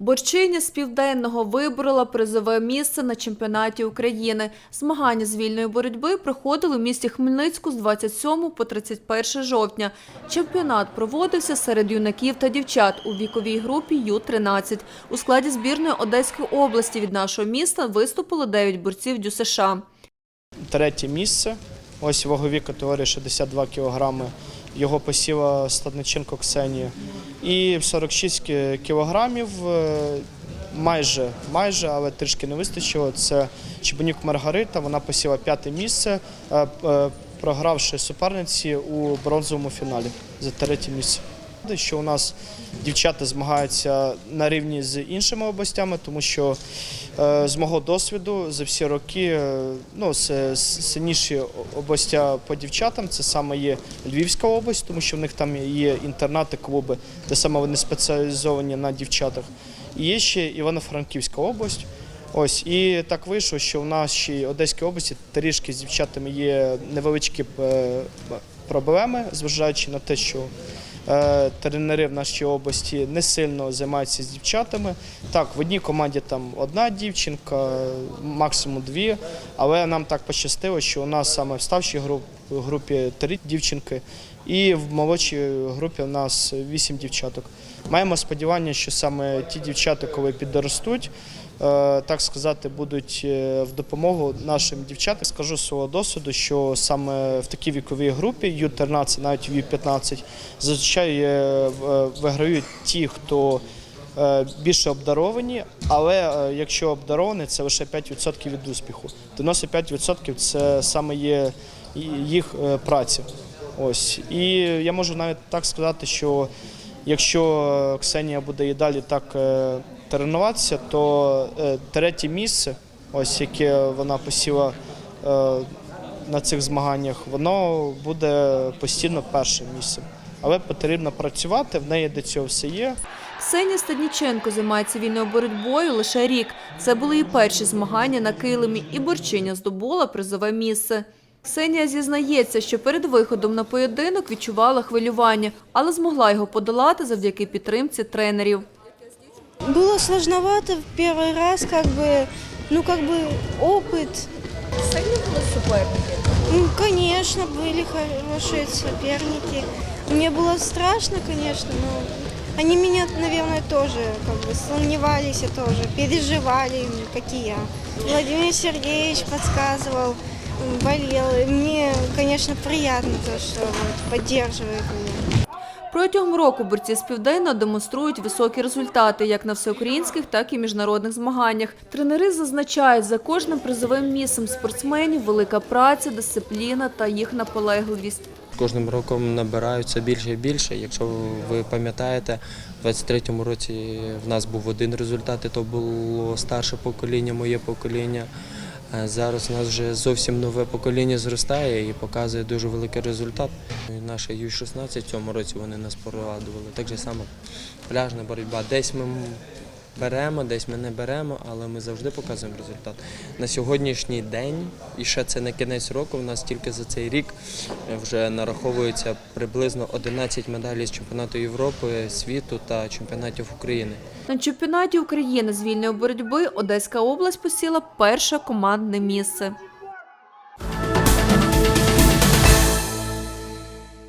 Борчиня з південного виборола призове місце на чемпіонаті України. Змагання з вільної боротьби проходили в місті Хмельницьку з 27 по 31 жовтня. Чемпіонат проводився серед юнаків та дівчат у віковій групі Ю-13. У складі збірної Одеської області від нашого міста виступило 9 борців ДЮСШ. третє місце. Ось вагові категорії 62 кг. Його посіла Стадниченко Ксенія. І 46 ки- кілограмів е, майже, майже, але трішки не вистачило. Це Чебанюк Маргарита. Вона посіла п'яте місце, е, е, програвши суперниці у бронзовому фіналі за третє місце. Що у нас дівчата змагаються на рівні з іншими областями, тому що е, з мого досвіду за всі роки е, ну, сильніші областя по дівчатам це саме є Львівська область, тому що в них там є інтернати, клуби, де саме вони спеціалізовані на дівчатах. І є ще Івано-Франківська область. Ось і так вийшло, що в нашій Одеській області трішки з дівчатами є невеличкі е, проблеми, зважаючи на те, що тренери в нашій області не сильно займаються з дівчатами. Так, в одній команді там одна дівчинка, максимум дві, але нам так пощастило, що у нас саме в груп- групі три дівчинки, і в молодшій групі у нас вісім дівчаток. Маємо сподівання, що саме ті дівчата, коли підростуть, е, так сказати, будуть е, в допомогу нашим дівчатам. Скажу свого досвіду, що саме в такій віковій групі Ю-13, навіть Ю-15, зазвичай е, виграють ті, хто більше обдаровані, але якщо обдаровані, це лише 5% від успіху. 95% це саме є їх праця. Ось. І я можу навіть так сказати, що якщо Ксенія буде і далі так е, тренуватися, то е, третє місце, ось яке вона посіла е, на цих змаганнях, воно буде постійно першим місцем. Але потрібно працювати, в неї до цього все є. Ксенія Стадніченко займається вільною боротьбою лише рік. Це були і перші змагання на килимі, і борчиня здобула призове місце. Ксенія зізнається, що перед виходом на поєдинок відчувала хвилювання, але змогла його подолати завдяки підтримці тренерів. Было сложновато в первый раз, как бы, ну, как бы опыт. Сильні були суперники. Ну, конечно, были хорошие соперники. Мне было страшно, конечно, но они меня, наверное, тоже как бы сомневались и тоже переживали, как и я. Владимир Сергеевич подсказывал, м, болел. И мне, конечно, приятно то, что вот, поддерживает меня. Протягом року борці з південного демонструють високі результати як на всеукраїнських, так і міжнародних змаганнях. Тренери зазначають, за кожним призовим місцем спортсменів велика праця, дисципліна та їх наполегливість. Кожним роком набираються більше і більше. Якщо ви пам'ятаєте, у 23-му році в нас був один результат, і то було старше покоління, моє покоління. Зараз у нас вже зовсім нове покоління зростає і показує дуже великий результат. Наша Ю-16 в цьому році вони нас порадували. Так же само пляжна боротьба. Десь ми беремо, десь ми не беремо, але ми завжди показуємо результат. На сьогоднішній день, і ще це не кінець року, у нас тільки за цей рік вже нараховується приблизно 11 медалей з чемпіонату Європи, світу та чемпіонатів України. На чемпіонаті України з вільної боротьби Одеська область посіла перше командне місце.